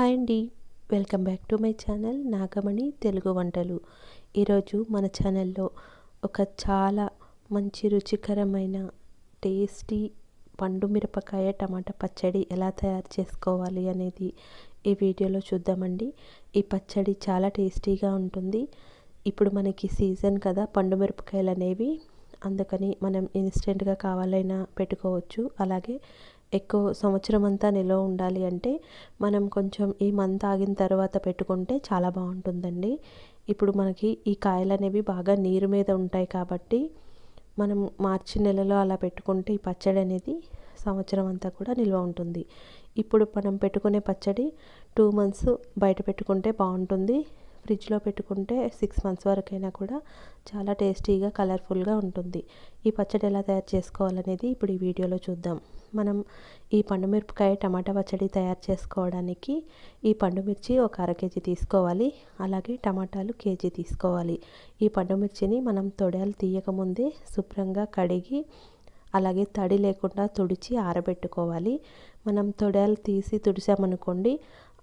Hi అండి. Welcome back to my channel Nagamani Telugu వంటలు. ఈరోజు మన ఛానల్లో ఒక చాలా మంచి రుచికరమైన టేస్టీ పండు మిరపకాయ టమాటా పచ్చడి ఎలా తయారు చేసుకోవాలి అనేది ఈ వీడియోలో చూద్దామండి. ఈ పచ్చడి చాలా టేస్టీగా ఉంటుంది. ఇప్పుడు మనకి సీజన్ కదా పండు మిరపకాయలు అనేవి. అందుకని మనం ఇన్స్టెంట్గా కావాలైనా పెట్టుకోవచ్చు. అలాగే ఎక్కువ సంవత్సరం అంతా నిల్వ ఉండాలి అంటే మనం కొంచెం ఈ మంత్ ఆగిన తర్వాత పెట్టుకుంటే చాలా బాగుంటుందండి. ఇప్పుడు మనకి ఈ కాయలు అనేవి బాగా నీరు మీద ఉంటాయి కాబట్టి మనం మార్చి నెలలో అలా పెట్టుకుంటే ఈ పచ్చడి అనేది సంవత్సరం అంతా కూడా నిల్వ ఉంటుంది. ఇప్పుడు మనం పెట్టుకునే పచ్చడి టూ మంత్స్ బయట పెట్టుకుంటే బాగుంటుంది. ఫ్రిడ్జ్లో పెట్టుకుంటే సిక్స్ మంత్స్ వరకైనా కూడా చాలా టేస్టీగా కలర్ఫుల్గా ఉంటుంది. ఈ పచ్చడి ఎలా తయారు చేసుకోవాలనేది ఇప్పుడు ఈ వీడియోలో చూద్దాం. మనం ఈ పండుమిరపకాయ టమాటా పచ్చడి తయారు చేసుకోవడానికి ఈ పండుమిర్చి ఒక అర కేజీ తీసుకోవాలి. అలాగే టమాటాలు కేజీ తీసుకోవాలి. ఈ పండుమిర్చిని మనం తొడలు తీయకముందే శుభ్రంగా కడిగి అలాగే తడి లేకుండా తుడిచి ఆరబెట్టుకోవాలి. మనం తొడలు తీసి తుడిసామనుకోండి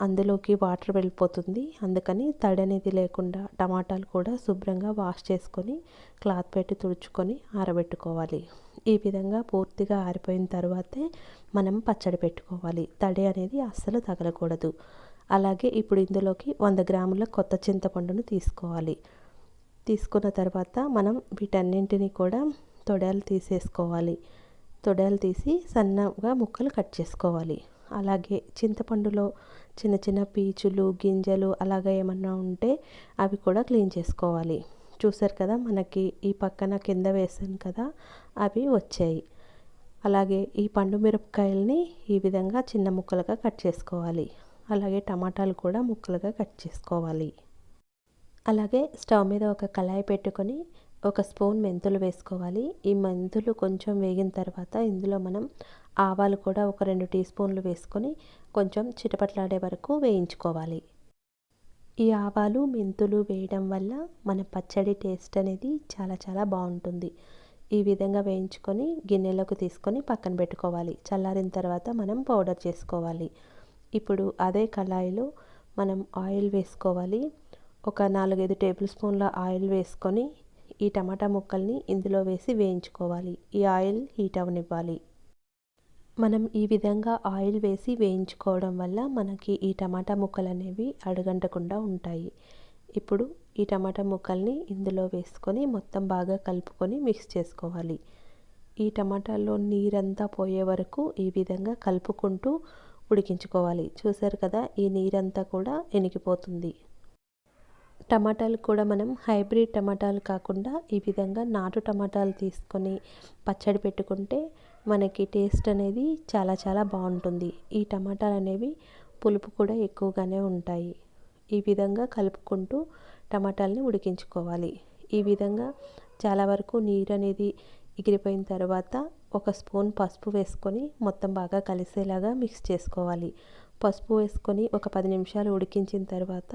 అందులోకి వాటర్ వెళ్ళిపోతుంది. అందుకని తడి అనేది లేకుండా టమాటాలు కూడా శుభ్రంగా వాష్ చేసుకొని క్లాత్ పెట్టి తుడుచుకొని ఆరబెట్టుకోవాలి. ఈ విధంగా పూర్తిగా ఆరిపోయిన తర్వాతే మనం పచ్చడి పెట్టుకోవాలి. తడి అనేది అస్సలు తగలకూడదు. అలాగే ఇప్పుడు ఇందులోకి వంద గ్రాముల కొత్త చింతపండును తీసుకోవాలి. తీసుకున్న తర్వాత మనం వీటన్నింటినీ కూడా తొడలు తీసేసుకోవాలి. తొడలు తీసి సన్నగా ముక్కలు కట్ చేసుకోవాలి. అలాగే చింతపండులో చిన్న చిన్న పీచులు గింజలు అలాగా ఏమన్నా ఉంటే అవి కూడా క్లీన్ చేసుకోవాలి. చూసారు కదా మనకి ఈ పక్కన కింద వేసాను కదా అవి వచ్చాయి. అలాగే ఈ పండు మిరపకాయలని ఈ విధంగా చిన్న ముక్కలుగా కట్ చేసుకోవాలి. అలాగే టమాటాలు కూడా ముక్కలుగా కట్ చేసుకోవాలి. అలాగే స్టవ్ మీద ఒక కళాయి పెట్టుకొని ఒక స్పూన్ మెంతులు వేసుకోవాలి. ఈ మెంతులు కొంచెం వేగిన తర్వాత ఇందులో మనం ఆవాలు కూడా ఒక రెండు టీ స్పూన్లు వేసుకొని కొంచెం చిటపట్లాడే వరకు వేయించుకోవాలి. ఈ ఆవాలు మెంతులు వేయడం వల్ల మన పచ్చడి టేస్ట్ అనేది చాలా చాలా బాగుంటుంది. ఈ విధంగా వేయించుకొని గిన్నెలోకి తీసుకొని పక్కన పెట్టుకోవాలి. చల్లారిన తర్వాత మనం పౌడర్ చేసుకోవాలి. ఇప్పుడు అదే కళాయిలో మనం ఆయిల్ వేసుకోవాలి. ఒక నాలుగైదు టేబుల్ స్పూన్ల ఆయిల్ వేసుకొని ఈ టమాటా ముక్కల్ని ఇందులో వేసి వేయించుకోవాలి. ఈ ఆయిల్ హీట్ అవనివ్వాలి. మనం ఈ విధంగా ఆయిల్ వేసి వేయించుకోవడం వల్ల మనకి ఈ టమాటా ముక్కలు అనేవి అడుగంటకుండా ఉంటాయి. ఇప్పుడు ఈ టమాటా ముక్కల్ని ఇందులో వేసుకొని మొత్తం బాగా కలుపుకొని మిక్స్ చేసుకోవాలి. ఈ టమాటాలో నీరంతా పోయే వరకు ఈ విధంగా కలుపుకుంటూ ఉడికించుకోవాలి. చూసారు కదా ఈ నీరంతా కూడా ఎనికిపోతుంది. టమాటాలు కూడా మనం హైబ్రిడ్ టమాటాలు కాకుండా ఈ విధంగా నాటు టమాటాలు తీసుకొని పచ్చడి పెట్టుకుంటే మనకి టేస్ట్ అనేది చాలా చాలా బాగుంటుంది. ఈ టమాటాలు అనేవి పులుపు కూడా ఎక్కువగానే ఉంటాయి. ఈ విధంగా కలుపుకుంటూ టమాటాలని ఉడికించుకోవాలి. ఈ విధంగా చాలా వరకు నీరు అనేది ఎగిరిపోయిన తర్వాత ఒక స్పూన్ పసుపు వేసుకొని మొత్తం బాగా కలిసేలాగా మిక్స్ చేసుకోవాలి. పసుపు వేసుకొని ఒక పది నిమిషాలు ఉడికించిన తర్వాత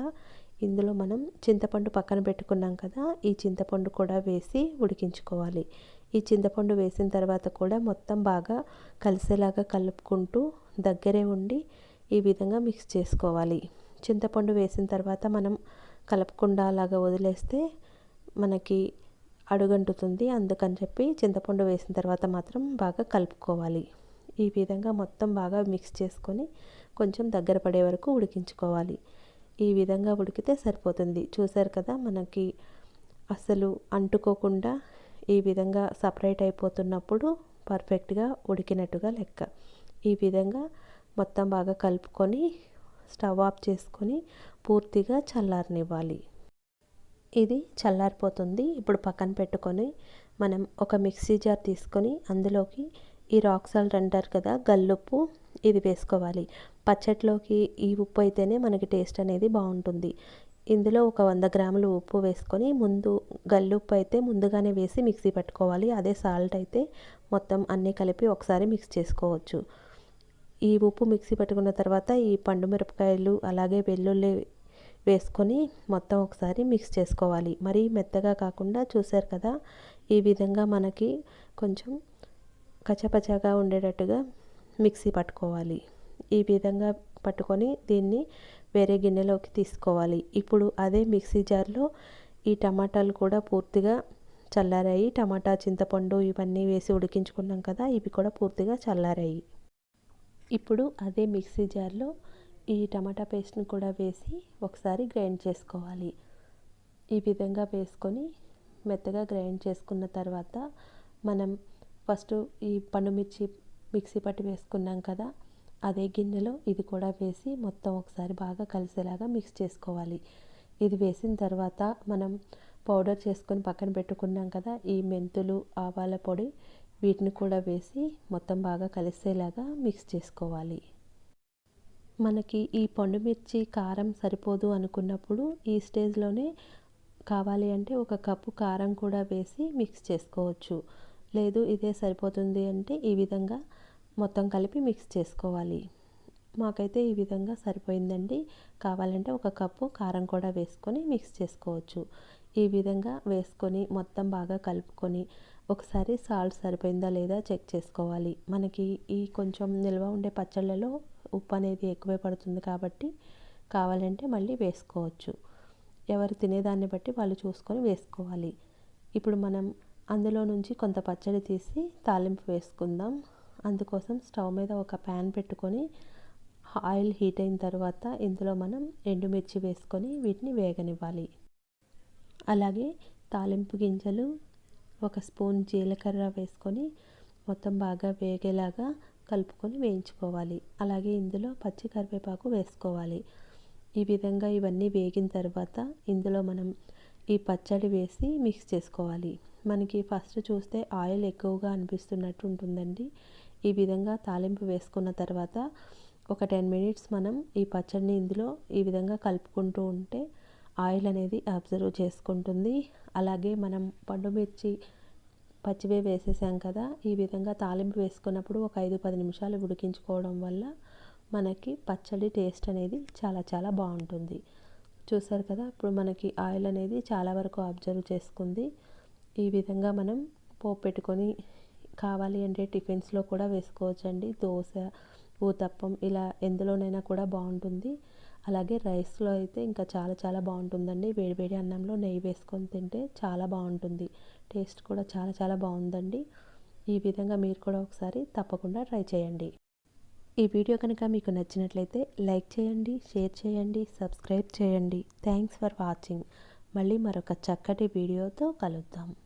ఇందులో మనం చింతపండు పక్కన పెట్టుకున్నాం కదా ఈ చింతపండు కూడా వేసి ఉడికించుకోవాలి. ఈ చింతపండు వేసిన తర్వాత కూడా మొత్తం బాగా కలిసేలాగా కలుపుకుంటూ దగ్గరే ఉండి ఈ విధంగా మిక్స్ చేసుకోవాలి. చింతపండు వేసిన తర్వాత మనం కలపకుండా అలాగా వదిలేస్తే మనకి అడుగంటుతుంది. అందుకని చెప్పి చింతపండు వేసిన తర్వాత మాత్రం బాగా కలుపుకోవాలి. ఈ విధంగా మొత్తం బాగా మిక్స్ చేసుకొని కొంచెం దగ్గర పడే వరకు ఉడికించుకోవాలి. ఈ విధంగా ఉడికితే సరిపోతుంది. చూసారు కదా మనకి అసలు అంటుకోకుండా ఈ విధంగా సపరేట్ అయిపోతున్నప్పుడు పర్ఫెక్ట్గా ఉడికినట్టుగా లెక్క. ఈ విధంగా మొత్తం బాగా కలుపుకొని స్టవ్ ఆఫ్ చేసుకొని పూర్తిగా చల్లారనివ్వాలి. ఇది చల్లారిపోతుంది. ఇప్పుడు పక్కన పెట్టుకొని మనం ఒక మిక్సీ జార్ తీసుకొని అందులోకి ఈ రాక్ సాల్ట్ అంటారు కదా గల్లుప్పు ఇది వేసుకోవాలి. పచ్చట్లోకి ఈ ఉప్పు అయితేనే మనకి టేస్ట్ అనేది బాగుంటుంది. ఇందులో ఒక వంద గ్రాములు ఉప్పు వేసుకొని ముందు గల్లుప్పు అయితే ముందుగానే వేసి మిక్సీ పెట్టుకోవాలి. అదే సాల్ట్ అయితే మొత్తం అన్నీ కలిపి ఒకసారి మిక్స్ చేసుకోవచ్చు. ఈ ఉప్పు మిక్సీ పెట్టుకున్న తర్వాత ఈ పండు మిరపకాయలు అలాగే వెల్లుల్లి వేసుకొని మొత్తం ఒకసారి మిక్స్ చేసుకోవాలి. మరీ మెత్తగా కాకుండా చూసారు కదా ఈ విధంగా మనకి కొంచెం కచపచగా ఉండేటట్టుగా మిక్సీ పట్టుకోవాలి. ఈ విధంగా పట్టుకొని దీన్ని వేరే గిన్నెలోకి తీసుకోవాలి. ఇప్పుడు అదే మిక్సీ జార్లో ఈ టమాటాలు కూడా పూర్తిగా చల్లారాయి. టమాటా చింతపండు ఇవన్నీ వేసి ఉడికించుకున్నాం కదా ఇవి కూడా పూర్తిగా చల్లారాయి. ఇప్పుడు అదే మిక్సీ జార్లో ఈ టమాటా పేస్ట్ని కూడా వేసి ఒకసారి గ్రైండ్ చేసుకోవాలి. ఈ విధంగా వేసుకొని మెత్తగా గ్రైండ్ చేసుకున్న తర్వాత మనం ఫస్ట్ ఈ పండుమిర్చి మిక్సీ పట్టి వేసుకున్నాం కదా అదే గిన్నెలో ఇది కూడా వేసి మొత్తం ఒకసారి బాగా కలిసేలాగా మిక్స్ చేసుకోవాలి. ఇది వేసిన తర్వాత మనం పౌడర్ చేసుకొని పక్కన పెట్టుకున్నాం కదా ఈ మెంతులు ఆవాల పొడి వీటిని కూడా వేసి మొత్తం బాగా కలిసేలాగా మిక్స్ చేసుకోవాలి. మనకి ఈ పండుమిర్చి కారం సరిపోదు అనుకున్నప్పుడు ఈ స్టేజ్లోనే కావాలి అంటే ఒక కప్పు కారం కూడా వేసి మిక్స్ చేసుకోవచ్చు. లేదు ఇదే సరిపోతుంది అంటే ఈ విధంగా మొత్తం కలిపి మిక్స్ చేసుకోవాలి. మాకైతే ఈ విధంగా సరిపోయిందండి. కావాలంటే ఒక కప్పు కారం కూడా వేసుకొని మిక్స్ చేసుకోవచ్చు. ఈ విధంగా వేసుకొని మొత్తం బాగా కలుపుకొని ఒకసారి సాల్ట్ సరిపోయిందా లేదా చెక్ చేసుకోవాలి. మనకి ఈ కొంచెం నిల్వ ఉండే పచ్చళ్ళలో ఉప్పు అనేది ఎక్కువే పడుతుంది కాబట్టి కావాలంటే మళ్ళీ వేసుకోవచ్చు. ఎవరు తినేదాన్ని బట్టి వాళ్ళు చూసుకొని వేసుకోవాలి. ఇప్పుడు మనం అందులో నుంచి కొంత పచ్చడి తీసి తాలింపు వేసుకుందాం. అందుకోసం స్టవ్ మీద ఒక ప్యాన్ పెట్టుకొని ఆయిల్ హీట్ అయిన తర్వాత ఇందులో మనం ఎండుమిర్చి వేసుకొని వీటిని వేగనివ్వాలి. అలాగే తాలింపు గింజలు ఒక స్పూన్ జీలకర్ర వేసుకొని మొత్తం బాగా వేగేలాగా కలుపుకొని వేయించుకోవాలి. అలాగే ఇందులో పచ్చి కరివేపాకు వేసుకోవాలి. ఈ విధంగా ఇవన్నీ వేగిన తర్వాత ఇందులో మనం ఈ పచ్చడి వేసి మిక్స్ చేసుకోవాలి. మనకి ఫస్ట్ చూస్తే ఆయిల్ ఎక్కువగా అనిపిస్తున్నట్టు ఉంటుందండి. ఈ విధంగా తాలింపు వేసుకున్న తర్వాత ఒక టెన్ మినిట్స్ మనం ఈ పచ్చడిని ఇందులో ఈ విధంగా కలుపుకుంటూ ఉంటే ఆయిల్ అనేది అబ్జర్వ్ చేసుకుంటుంది. అలాగే మనం పండుమిర్చి పచ్చివే వేసేసాం కదా ఈ విధంగా తాలింపు వేసుకున్నప్పుడు ఒక ఐదు పది నిమిషాలు ఉడికించుకోవడం వల్ల మనకి పచ్చడి టేస్ట్ అనేది చాలా చాలా బాగుంటుంది. చూసారు కదా ఇప్పుడు మనకి ఆయిల్ అనేది చాలా వరకు అబ్జర్వ్ చేసుకుంది. ఈ విధంగా మనం పోపు పెట్టుకొని కావాలి అంటే టిఫిన్స్లో కూడా వేసుకోవచ్చండి. దోశ ఊతప్పం ఇలా ఎందులోనైనా కూడా బాగుంటుంది. అలాగే రైస్లో అయితే ఇంకా చాలా చాలా బాగుంటుందండి. వేడివేడి అన్నంలో నెయ్యి వేసుకొని తింటే చాలా బాగుంటుంది. టేస్ట్ కూడా చాలా చాలా బాగుందండి. ఈ విధంగా మీరు కూడా ఒకసారి తప్పకుండా ట్రై చేయండి. ఈ వీడియో కనుక మీకు నచ్చినట్లయితే లైక్ చేయండి షేర్ చేయండి సబ్స్క్రైబ్ చేయండి. Thanks for watching. మళ్ళీ మరొక చక్కటి వీడియోతో కలుద్దాం.